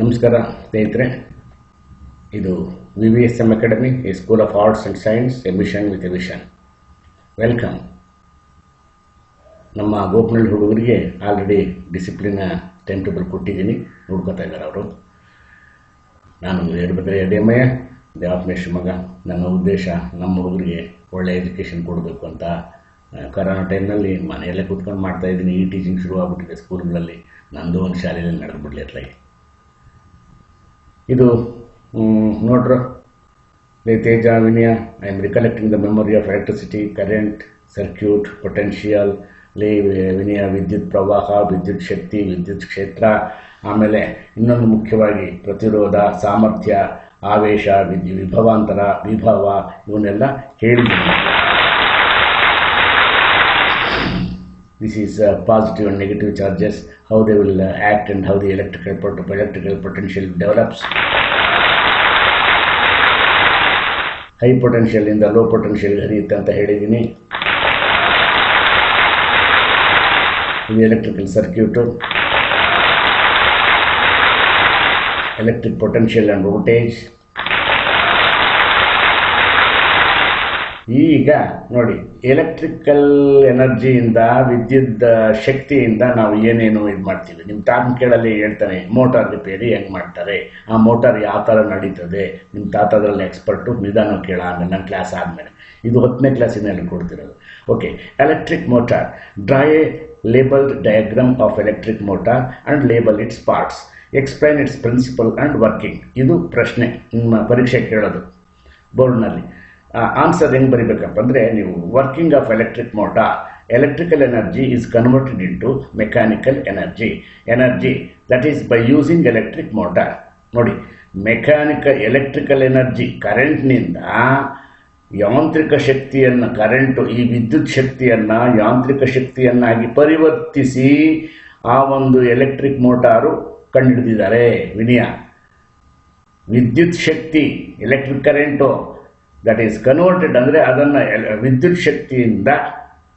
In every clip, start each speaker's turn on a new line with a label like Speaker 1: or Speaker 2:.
Speaker 1: ನಮಸ್ಕಾರ, ಸ್ನೇಹಿತರೆ. ಇದು V V S M academy a school of arts and science a mission mission with a vision welcome ನಮ್ಮ ಗೋಪನಹಳ್ಳಿ ಹುಡುಗರಿಗೆ ಆಲ್ರೆಡಿ ಡಿಸಿಪ್ಲಿನ ಟೈಮ್ ಟೇಬಲ್ ಕೊಟ್ಟಿದ್ದೀನಿ. ನೋಡ್ಕೊತಾ ಇದ್ದಾರೆ ಅವರು. ನಾನು ಇರ್ಬೇಕಾದ್ರೆ ಎಡೆಮಯ್ಯ ದೇವಾಪನೇ ಶಿವಮೊಗ್ಗ ನನ್ನ ಉದ್ದೇಶ ನಮ್ಮ ಹುಡುಗರಿಗೆ ಒಳ್ಳೆ ಎಜುಕೇಷನ್ ಕೊಡಬೇಕು ಅಂತ ಕರೋನಾ ಟೈಮ್ನಲ್ಲಿ ಮನೆಯಲ್ಲೇ ಕೂತ್ಕೊಂಡು ಮಾಡ್ತಾ ಇದ್ದೀನಿ. ಈ ಟೀಚಿಂಗ್ ಶುರು ಆಗ್ಬಿಟ್ಟಿದೆ ಸ್ಕೂಲ್ಗಳಲ್ಲಿ ನಂದು ಒಂದು ಶಾಲೆಯಲ್ಲಿ ನಡೆದ್ಬಿಡ್ಲಿ ಅತ್ಲಾಗಿ ಇದು ನೋಡ್ರ. Teja, Vinaya I am recollecting the memory of electricity current circuit potential ಲೇ, ವಿನಯ, ವಿದ್ಯುತ್ ಪ್ರವಾಹ, ವಿದ್ಯುತ್ ಶಕ್ತಿ, ವಿದ್ಯುತ್ ಕ್ಷೇತ್ರ, ಆಮೇಲೆ ಇನ್ನೊಂದು ಮುಖ್ಯವಾಗಿ ಪ್ರತಿರೋಧ, ಸಾಮರ್ಥ್ಯ, ಆವೇಶ, ವಿದ್ಯು, ವಿಭವಾಂತರ, ವಿಭವ, ಇವನ್ನೆಲ್ಲ ಹೇಳಿದ್ದೀನಿ this is uh, positive and negative charges, how they will uh, act and how the electrical pot- electrical potential develops. High potential ಇಂದ ಲೋ ಪೊಟೆನ್ಷಿಯಲ್ ಹರಿಯುತ್ತೆ ಅಂತ ಹೇಳಿದ್ದೀನಿ ಇದು electrical circuit electric potential and voltage ಈಗ ನೋಡಿ ಎಲೆಕ್ಟ್ರಿಕಲ್ ಎನರ್ಜಿಯಿಂದ ವಿದ್ಯುತ್ ಶಕ್ತಿಯಿಂದ ನಾವು ಏನೇನು ಇದು ಮಾಡ್ತೀವಿ? ನಿಮ್ಮ ತಾತನ ಕೇಳಲ್ಲಿ ಹೇಳ್ತಾನೆ ಮೋಟಾರ್ ರಿಪೇರಿ ಹೆಂಗೆ ಮಾಡ್ತಾರೆ? ಆ ಮೋಟಾರ್ ಯಾವ ಥರ ನಡೀತದೆ? ನಿಮ್ಮ ತಾತದ್ರಲ್ಲಿ ಎಕ್ಸ್ಪರ್ಟು ನಿಧಾನ ಕೇಳ ಆಮೇಲೆ ನನ್ನ ಕ್ಲಾಸ್ ಆದಮೇಲೆ. ಇದು ಹತ್ತನೇ ಕ್ಲಾಸಿನಲ್ಲಿ ಕೊಡ್ತಿರೋದು. Okay electric motor draw labelled diagram of electric motor and label its parts explain its principle and working ಇದು ಪ್ರಶ್ನೆ. ನಿಮ್ಮ ಪರೀಕ್ಷೆ ಕೇಳೋದು. ಬೋರ್ಡ್ನಲ್ಲಿ. ಆನ್ಸರ್ ಹೆಂಗೆ ಬರಿಬೇಕಪ್ಪ ಅಂದರೆ ನೀವು working of electric motor electrical energy is converted into mechanical energy energy that is by using electric motor ನೋಡಿ ಮೆಕ್ಯಾನಿಕಲ್ ಎಲೆಕ್ಟ್ರಿಕಲ್ ಎನರ್ಜಿ ಕರೆಂಟ್ನಿಂದ ಯಾಂತ್ರಿಕ ಶಕ್ತಿಯನ್ನು ಕರೆಂಟು ಈ ವಿದ್ಯುತ್ ಶಕ್ತಿಯನ್ನು ಯಾಂತ್ರಿಕ ಶಕ್ತಿಯನ್ನಾಗಿ ಪರಿವರ್ತಿಸಿ ಆ ಒಂದು ಎಲೆಕ್ಟ್ರಿಕ್ ಮೋಟಾರು ಕಂಡುಹಿಡಿದಿದ್ದಾರೆ. ವಿನಯ. ವಿದ್ಯುತ್ ಶಕ್ತಿ electric current that is converted ಅಂದರೆ ಅದನ್ನು ವಿದ್ಯುತ್ ಶಕ್ತಿಯಿಂದ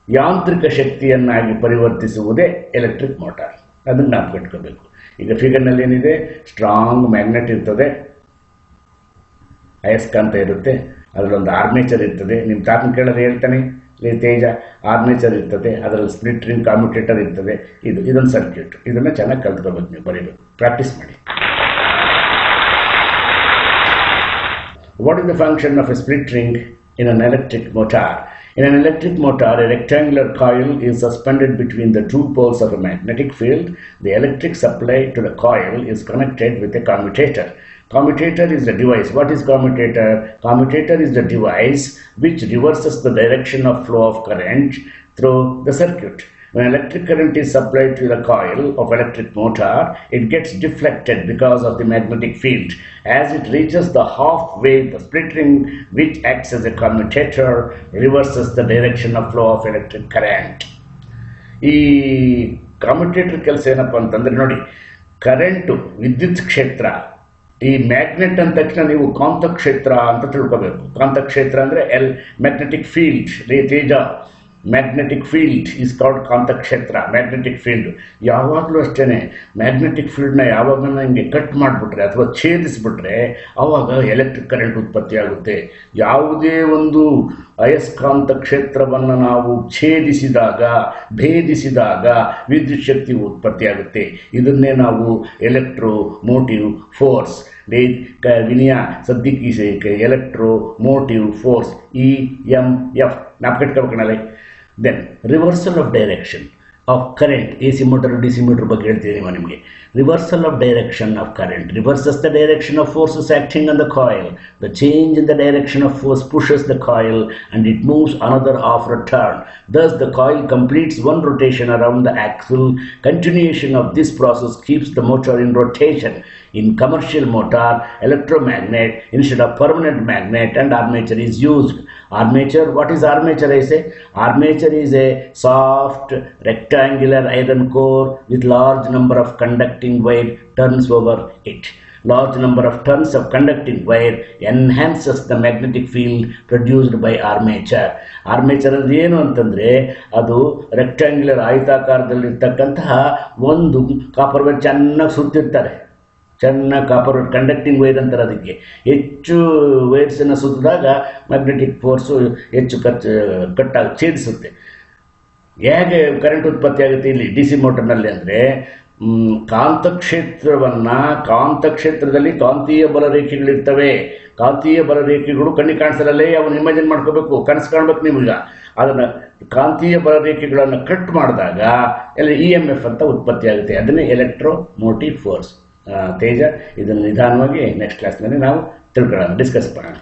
Speaker 1: ಯಾಂತ್ರಿಕ ಶಕ್ತಿಯನ್ನಾಗಿ ಪರಿವರ್ತಿಸುವುದೇ ಎಲೆಕ್ಟ್ರಿಕ್ ಮೋಟಾರ್ ಅದನ್ನು ನಾವು ಕಟ್ಕೋಬೇಕು. ಈಗ ಫಿಗರ್ನಲ್ಲಿ ಏನಿದೆ? ಸ್ಟ್ರಾಂಗ್ ಮ್ಯಾಗ್ನೆಟ್ ಇರ್ತದೆ. ಅಯಸ್ಕಾಂತ ಇರುತ್ತೆ. ಅದರಲ್ಲೊಂದು ಆರ್ಮೇಚರ್ ಇರ್ತದೆ. ನಿಮ್ಮ ತಾತನ ಕೇಳೋದು ಹೇಳ್ತಾನೆ ತೇಜ ಆರ್ಮೇಚರ್ ಇರ್ತದೆ. ಅದರಲ್ಲಿ ಸ್ಪ್ಲಿಟ್ ರಿಂಗ್ ಕಾಮ್ಯುಟೇಟರ್ ಇರ್ತದೆ. ಇದು, ಇದೊಂದು ಸರ್ಕ್ಯೂಟ್ ಇದನ್ನು ಚೆನ್ನಾಗಿ ಕಲ್ತ್ಕೋಬೇಕು ನೀವು, ಬರೀಬೇಕು. ಪ್ರಾಕ್ಟೀಸ್ ಮಾಡಿ. What is the function of a split ring in an electric motor? In an electric motor, a rectangular coil is suspended between the two poles of a magnetic field. The electric supply to the coil is connected with a commutator. Commutator is the device. What is commutator? Commutator is the device which reverses the direction of flow of current through the circuit. When electric current is supplied to the coil of electric motor, it gets deflected because of the magnetic field. As it reaches the halfway, the split ring, which acts as a commutator, reverses the direction of flow of electric current. ಈ commutator ಕೆಲಸ ಏನಪ್ಪ ಅಂತಂದ್ರೆ ನೋಡಿ current ವಿದ್ಯುತ್ ಕ್ಷೇತ್ರ ಈ magnet ಅಂದ ತಕ್ಷಣ ನೀವು ಕಾಂತಕ್ಷೇತ್ರ ಅಂತ ತಿಳ್ಕೋಬೇಕು ಕಾಂತಕ್ಷೇತ್ರ ಅಂದರೆ ಎಲ್ ಮ್ಯಾಗ್ನೆಟಿಕ್ ಫೀಲ್ಡ್ ರೀ Teja magnetic field is called ಕಾಂತಕ್ಷೇತ್ರ magnetic field ಯಾವಾಗಲೂ ಅಷ್ಟೇ ಮ್ಯಾಗ್ನೆಟಿಕ್ ಫೀಲ್ಡ್ನ ಯಾವಾಗ ಹಿಂಗೆ ಕಟ್ ಮಾಡಿಬಿಟ್ರೆ ಅಥವಾ ಛೇದಿಸ್ಬಿಟ್ರೆ ಆವಾಗ ಎಲೆಕ್ಟ್ರಿಕ್ ಕರೆಂಟ್ ಉತ್ಪತ್ತಿ ಆಗುತ್ತೆ. ಯಾವುದೇ ಒಂದು ಅಯಸ್ಕಾಂತ ಕ್ಷೇತ್ರವನ್ನು ನಾವು ಛೇದಿಸಿದಾಗ, ಭೇದಿಸಿದಾಗ ವಿದ್ಯುತ್ ಶಕ್ತಿ ಉತ್ಪತ್ತಿಯಾಗುತ್ತೆ ಇದನ್ನೇ ನಾವು ಎಲೆಕ್ಟ್ರೋ ಮೋಟಿವ್ ಫೋರ್ಸ್ ಡೇ ಕ ವಿನಯ ಸದ್ಯಕ್ಕೆ electromotive force E M F ನಾಪ್ಕಟ್ಕೋಬೇಕಣಲ್ಲ then reversal of direction of current A C motor D C motor ಬಗ್ಗೆ ಹೇಳ್ತೀನಿ ನೀವು ನಿಮಗೆ reversal of direction of current reverses the direction of forces acting on the coil the change in the direction of force pushes the coil and it moves another off return. Thus, the coil completes one rotation around the axle. Continuation of this process keeps the motor in rotation. In commercial motor, electromagnet instead of permanent magnet and armature is used. Armature, what is armature? I say armature is a soft rectangular iron core with large number of conducting wire turns over it. Large number of turns of conducting wire enhances the magnetic field produced by armature. Armature ಅಂದ್ರೆ ಏನು ಅಂತಂದರೆ ಅದು rectangular ಆಯತಾಕಾರದಲ್ಲಿರ್ತಕ್ಕಂತಹ ಒಂದು copper ಚೆನ್ನಾಗಿ ಸುತ್ತಿರ್ತಾರೆ ಚೆನ್ನಾಗಿ copper conducting wire ಅಂತಾರೆ ಅದಕ್ಕೆ. ಹೆಚ್ಚು ವೈರ್ಸನ್ನು ಸುತ್ತಿದಾಗ ಮ್ಯಾಗ್ನೆಟಿಕ್ ಫೋರ್ಸು ಹೆಚ್ಚು ಖರ್ಚು ಕಟ್ಟಾಗಿ ಛೇದಿಸುತ್ತೆ. ಹೇಗೆ ಕರೆಂಟ್ ಉತ್ಪತ್ತಿ ಆಗುತ್ತೆ ಇಲ್ಲಿ ಡಿ ಸಿ ಮೋಟರ್ನಲ್ಲಿ ಅಂದರೆ ಕಾಂತಕ್ಷೇತ್ರವನ್ನು, ಕಾಂತಕ್ಷೇತ್ರದಲ್ಲಿ ಕಾಂತೀಯ ಬಲರೇಖೆಗಳಿರ್ತವೆ ಕಾಂತೀಯ ಬಲರೇಖೆಗಳು ಕಣ್ಣಿಗೆ ಕಾಣಿಸಲಲ್ಲೇ ಅವನು ಇಮ್ಯಾಜಿನ್ ಮಾಡ್ಕೋಬೇಕು. ಕನಸು ಕಾಣ್ಬೇಕು ನಿಮ್ಗೆ. ಅದನ್ನು ಕಾಂತೀಯ ಬಲರೇಖೆಗಳನ್ನು ಕಟ್ ಮಾಡಿದಾಗ, ಎಲ್ಲ ಇ ಎಂ ಎಫ್ ಅಂತ ಉತ್ಪತ್ತಿ ಆಗುತ್ತೆ. ಅದನ್ನೇ ಎಲೆಕ್ಟ್ರೋ ಮೋಟಿವ್ ಫೋರ್ಸ್ ತೇಜ, ಇದನ್ನು ನಿಧಾನವಾಗಿ ನೆಕ್ಸ್ಟ್ ಕ್ಲಾಸ್ನಲ್ಲಿ ನಾವು ತಿಳ್ಕೊಳ್ಳೋಣ ಡಿಸ್ಕಸ್ ಮಾಡೋಣ.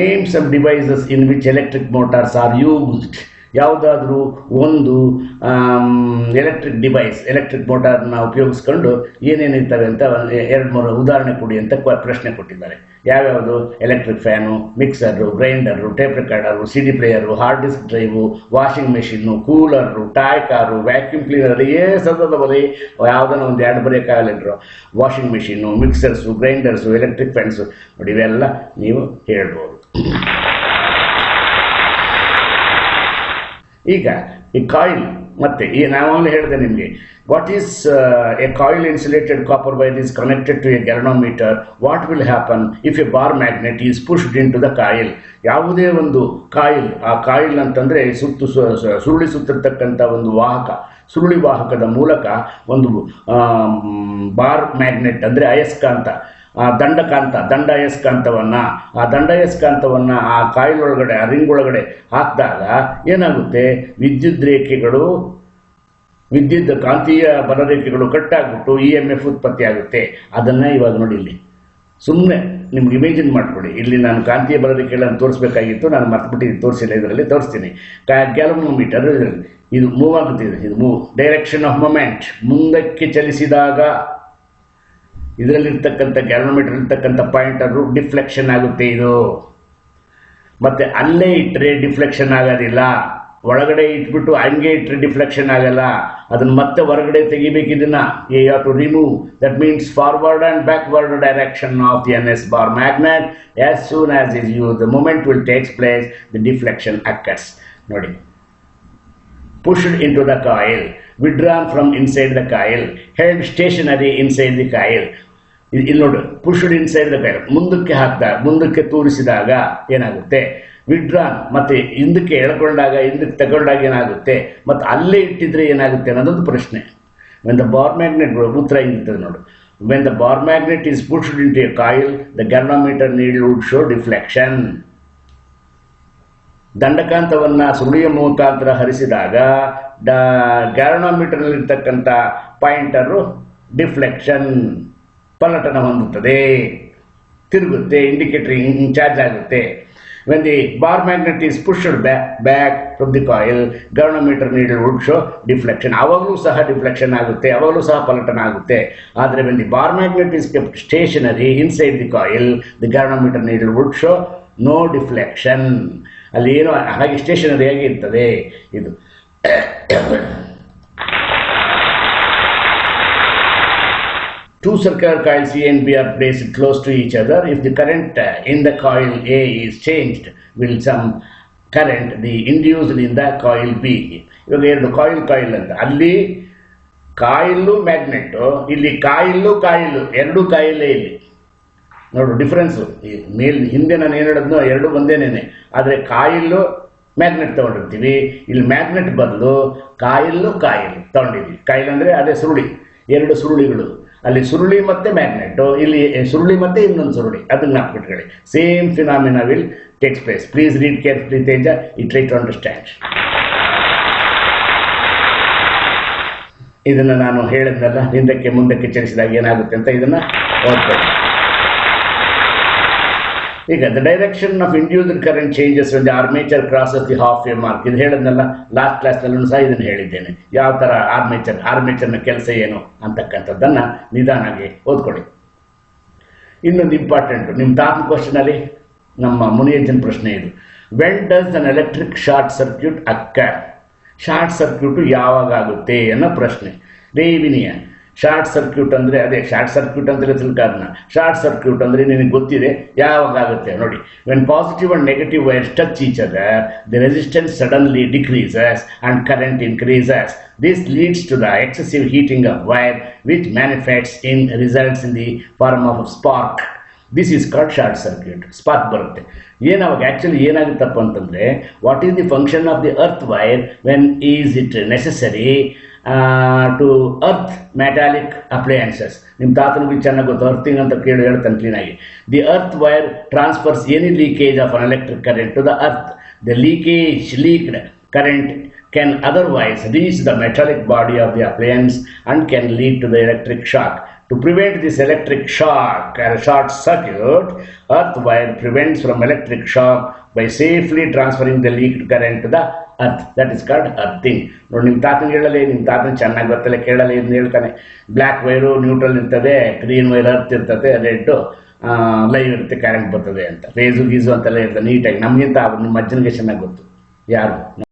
Speaker 1: Names of devices in which electric motors are used ಯಾವುದಾದ್ರೂ ಒಂದು ಎಲೆಕ್ಟ್ರಿಕ್ ಡಿವೈಸ್ ಎಲೆಕ್ಟ್ರಿಕ್ ಮೋಟಾರ್ನ ಉಪಯೋಗಿಸ್ಕೊಂಡು ಏನೇನಿರ್ತವೆ ಅಂತ ಎರಡು, ಮೂರು ಉದಾಹರಣೆ ಕೊಡಿ ಅಂತ ಪ್ರಶ್ನೆ ಕೊಟ್ಟಿದ್ದಾರೆ. ಯಾವ್ಯಾವುದು? Electric fan mixer grinder tape recorder C D player hard disk drive washing machine cooler toy car vacuum cleaner ಏ ಸದದ ಬರೀ ಯಾವುದನ್ನ ಒಂದು ಎರಡು ಬರೆಯೋಕ್ಕಾಗಲಿದ್ರು washing machine mixers grinders electric fans ನೋಡಿ ಇವೆಲ್ಲ ನೀವು ಹೇಳ್ಬೋದು. ಈಗ ಈ ಕಾಯಿಲ್, ಮತ್ತೆ ಈ ನಾವಾಗಲೇ ಹೇಳಿದೆ ನಿಮಗೆ what is a coil insulated copper wire is connected to a galvanometer what will happen if a bar magnet is pushed into the coil ಯಾವುದೇ ಒಂದು ಕಾಯಿಲ್, ಆ ಕಾಯಿಲ್ ಅಂತಂದರೆ ಸುತ್ತು ಸುರುಳಿ ಸುತ್ತಿರ್ತಕ್ಕಂಥ ಒಂದು ವಾಹಕ, ಸುರುಳಿ ವಾಹಕದ ಮೂಲಕ ಒಂದು ಬಾರ್ ಮ್ಯಾಗ್ನೆಟ್ ಅಂದರೆ ಅಯಸ್ಕಾಂತ ಆ ದಂಡಕಾಂತ, ದಂಡಯಸ್ಕಾಂತವನ್ನು, ಆ ದಂಡಯಸ್ಕಾಂತವನ್ನು ಆ ಕಾಯಿಲೊಳಗಡೆ, ಆ ರಿಂಗ್ ಒಳಗಡೆ ಹಾಕಿದಾಗ ಏನಾಗುತ್ತೆ? ವಿದ್ಯುತ್ ರೇಖೆಗಳು, ವಿದ್ಯುತ್ ಕಾಂತೀಯ ಬಲರೇಖೆಗಳು ಕಟ್ಟಾಗ್ಬಿಟ್ಟು ಇ ಎಂ ಎಫ್ ಉತ್ಪತ್ತಿ ಆಗುತ್ತೆ. ಅದನ್ನು ಇವಾಗ ನೋಡಿ ಇಲ್ಲಿ. ಸುಮ್ಮನೆ ನಿಮ್ಗೆ ಇಮೇಜಿನ್ ಮಾಡಿಕೊಡಿ. ಇಲ್ಲಿ ನಾನು ಕಾಂತೀಯ ಬಲರೇಖೆಗಳನ್ನು ತೋರಿಸ್ಬೇಕಾಗಿತ್ತು. ನಾನು ಮರ್ತ್ಬಿಟ್ಟಿದ್ದೀನಿ, ತೋರಿಸಿಲ್ಲ. ಇದರಲ್ಲಿ ತೋರಿಸ್ತೀನಿ. ಕ್ಯಾಲೋಮೀಟರ್ ಇದರಲ್ಲಿ. ಇದು ಮೂವ್ ಆಗುತ್ತಿದೆ ಇದು ಮೂವ್ ಡೈರೆಕ್ಷನ್ ಆಫ್ ಮೊಮೆಂಟ್ ಮುಂದಕ್ಕೆ ಚಲಿಸಿದಾಗ ಇದರಲ್ಲಿರ್ತಕ್ಕಂಥ ಗ್ಯಾಲೋಮೀಟರ್ ಇರ್ತಕ್ಕಂಥ ಪಾಯಿಂಟರು ಡಿಫ್ಲೆಕ್ಷನ್ ಆಗುತ್ತೆ ಇದು. ಮತ್ತೆ ಅಲ್ಲೇ ಇಟ್ಟರೆ ಡಿಫ್ಲೆಕ್ಷನ್ ಆಗೋದಿಲ್ಲ. ಒಳಗಡೆ ಇಟ್ಬಿಟ್ಟು ಹಂಗೆ ಇಟ್ಟರೆ ಡಿಫ್ಲೆಕ್ಷನ್ ಆಗಲ್ಲ. ಅದನ್ನ ಮತ್ತೆ ಹೊರಗಡೆ ತೆಗಿಬೇಕು ಇದನ್ನ. You to remove that means forward and backward direction of the N S bar magnet as soon as is you the movement will takes place the deflection occurs ನೋಡಿ. Pushed into the coil, withdrawn from inside the coil, held stationary inside the coil. ಇ- ಇಲ್ಲಿ ನೋಡು pushed inside the ಕೈಲ್ ಮುಂದಕ್ಕೆ ಹಾಕಿದಾಗ ಮುಂದಕ್ಕೆ ತೋರಿಸಿದಾಗ ಏನಾಗುತ್ತೆ? Withdrawn ಮತ್ತು ಹಿಂದಕ್ಕೆ ಎಳ್ಕೊಂಡಾಗ ಹಿಂದಕ್ಕೆ ತಗೊಂಡಾಗ ಏನಾಗುತ್ತೆ? ಮತ್ತು ಅಲ್ಲೇ ಇಟ್ಟಿದ್ರೆ ಏನಾಗುತ್ತೆ ಅನ್ನೋದೊಂದು ಪ್ರಶ್ನೆ. ವೆನ್ ದ ಬಾರ್ ಮ್ಯಾಗ್ನೆಟ್ ಉತ್ತರ ಹಿಂಗಿರ್ತದೆ ನೋಡು. When the bar magnet is pushed into coil the galvanometer need would show deflection ದಂಡಕಾಂತವನ್ನು ಸುರುಳಿಯ ಮುಖಾಂತರ ಹರಿಸಿದಾಗ ಡ ಗ್ಯಾರನೋಮೀಟರ್ನಲ್ಲಿರ್ತಕ್ಕಂಥ ಪಾಯಿಂಟರು ಡಿಫ್ಲೆಕ್ಷನ್, ಪಲ್ಲಟನ ಹೊಂದುತ್ತದೆ. ತಿರುಗುತ್ತೆ, ಇಂಡಿಕೇಟರ್ ಚಾರ್ಜ್ ಆಗುತ್ತೆ. When the bar magnet is pushed back from the coil galvanometer would show deflection ಅವಾಗಲೂ ಸಹ deflection ಆಗುತ್ತೆ ಅವಾಗಲೂ ಸಹ ಪಲಟನ ಆಗುತ್ತೆ. ಆದರೆ when the bar magnet is kept stationary inside the coil the galvanometer needle would show no deflection ಅಲ್ಲಿ ಏನೋ ಹಾಗೆ ಸ್ಟೇಷನರಿ ಹೇಗೆ ಇರ್ತದೆ ಇದು. Two circle coil C N B R place close to each other if the current in the coil A is changed will some current the induced in the coil B ಇವಾಗ ಎರಡು coil coil ಅಂತ. ಅಲ್ಲಿ ಕಾಯಿಲು magnet ಇಲ್ಲಿ ಕಾಯಿಲು ಕಾಯಿಲು ಎರಡು ಕಾಯಿಲೆ ಇಲ್ಲಿ. ನೋಡು difference ಈ ಮೇಲ್, ಹಿಂದೆ ನಾನು ಏನು ಹೇಳಿದ್ನೋ ಎರಡು ಒಂದೇನೇನೆ ಆದರೆ ಕಾಯಿಲ್ಲು ಮ್ಯಾಗ್ನೆಟ್ ತೊಗೊಂಡಿರ್ತೀವಿ. ಇಲ್ಲಿ ಮ್ಯಾಗ್ನೆಟ್ ಬದಲು ಕಾಯಿಲ್ಲು ಕಾಯಿಲ್ ತೊಗೊಂಡಿದ್ವಿ. ಕಾಯಿಲ್ ಅಂದರೆ ಅದೇ ಸುರುಳಿ. ಎರಡು ಸುರುಳಿಗಳು. ಅಲ್ಲಿ ಸುರುಳಿ ಮತ್ತು ಮ್ಯಾಗ್ನೆಟು ಇಲ್ಲಿ ಸುರುಳಿ ಮತ್ತೆ ಇನ್ನೊಂದು ಸುರುಳಿ. ಅದನ್ನ ಹಾಕ್ಬಿಟ್ಕೊಳ್ಳಿ same phenomena will takes place please read carefully Teja. It try to understand ಇದನ್ನು ನಾನು ಹೇಳಿದ್ನಲ್ಲ, ಹಿಂದಕ್ಕೆ ಮುಂದಕ್ಕೆ ಚಲಿಸಿದಾಗ ಏನಾಗುತ್ತೆ ಅಂತ ಇದನ್ನು ಓದ್ಬೇಕು. ಈಗ the direction of induced current changes ಒಂದು armature crosses the half a mark ಇದು ಹೇಳಿದ್ನಲ್ಲ ಲಾಸ್ಟ್ ಕ್ಲಾಸ್ನಲ್ಲೂ ಸಹ ಇದನ್ನು ಹೇಳಿದ್ದೇನೆ. ಯಾವ ಥರ ಆರ್ಮೇಚರ್ ಆರ್ಮೇಚರ್ನ ಕೆಲಸ ಏನು ಅಂತಕ್ಕಂಥದ್ದನ್ನು ನಿಧಾನಾಗಿ ಓದ್ಕೊಳ್ಳಿ. ಇನ್ನೊಂದು ಇಂಪಾರ್ಟೆಂಟ್ ನಿಮ್ಮ ಟಾಪ್ ಕ್ವಶನಲ್ಲಿ ನಮ್ಮ ಮುನಿಯಜ್ಜನ ಪ್ರಶ್ನೆ ಇದು. When does an electric short circuit occur short circuit ಯಾವಾಗ ಆಗುತ್ತೆ ಅನ್ನೋ ಪ್ರಶ್ನೆ. ರೇ ವಿನಿಯ ಶಾರ್ಟ್ ಸರ್ಕ್ಯೂಟ್ ಅಂದರೆ, ಅದೇ ಶಾರ್ಟ್ ಸರ್ಕ್ಯೂಟ್ ಅಂದರೆ ತಿಳ್ಕಾರಣ ಶಾರ್ಟ್ ಸರ್ಕ್ಯೂಟ್ ಅಂದರೆ ನಿನಗೆ ಗೊತ್ತಿದೆ, ಯಾವಾಗ ಆಗುತ್ತೆ ನೋಡಿ. When positive and negative wires touch each other the resistance suddenly decreases and current increases this leads to the excessive heating of wire which manifests in results in the form of spark this is called short circuit spark ಬರುತ್ತೆ. ಏನಾವಾಗ actually ಏನಾಗುತ್ತಪ್ಪ ಅಂತಂದರೆ what is the function of the earth wire when is it necessary to earth metallic appliances ನಿಮ್ಮ ತಾತನಿಗೆ ಚೆನ್ನಾಗಿ ಗೊತ್ತು earthing ಅಂತ ಕೇಳಿ ಹೇಳ್ತಾನೆ ಕ್ಲೀನಾಗಿ the earth wire transfers any leakage of an electric current to the earth the leakage leaked current can otherwise reach the metallic body of the appliance and can lead to the electric shock. To prevent this electric shock or short circuit, earth wire prevents from electric shock by safely transferring the leaked current to the earth. That is called earthing ನೋಡಿ ನಿಮ್ಮ ತಾತನ ಹೇಳಲಿ ನಿಮ್ಮ ತಾತನ ಚೆನ್ನಾಗಿ ಬರ್ತಲ್ಲ ಕೇಳಲ್ಲ ಇದನ್ನ ಹೇಳ್ತಾನೆ. ಬ್ಲ್ಯಾಕ್ ವೈರು ನ್ಯೂಟ್ರಲ್ ಇರ್ತದೆ ಗ್ರೀನ್ ವೈರ್ ಅರ್ತ್ ಇರ್ತದೆ ರೆಡ್ಡು ಲೈವ್ ಇರುತ್ತೆ ಕರೆಂಟ್ ಬರ್ತದೆ ಅಂತ. ರೇಸು ಗೀಸು ಅಂತೆಲ್ಲ ಇರ್ತದೆ ನೀಟಾಗಿ ನಮಗಿಂತ ನಿಮ್ಮ ಅಜ್ಜನಿಗೆ ಚೆನ್ನಾಗಿ ಗೊತ್ತು. ಯಾರು?